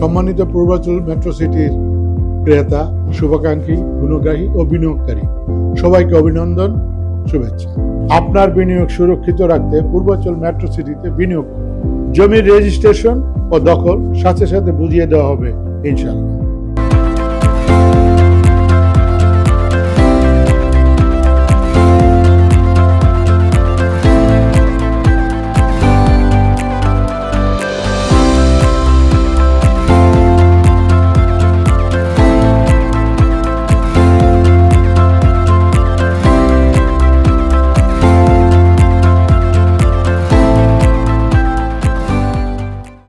সম্মানিত পূর্বাচল মেট্রো সিটির ক্রেতা, শুভাকাঙ্ক্ষী, গুণগ্রাহী ও বিনিয়োগকারী, সবাইকে অভিনন্দন, শুভেচ্ছা। আপনার বিনিয়োগ সুরক্ষিত রাখতে পূর্বাচল মেট্রো সিটিতে বিনিয়োগ জমির রেজিস্ট্রেশন ও দখল সাথে সাথে বুঝিয়ে দেওয়া হবে ইনশাল্লাহ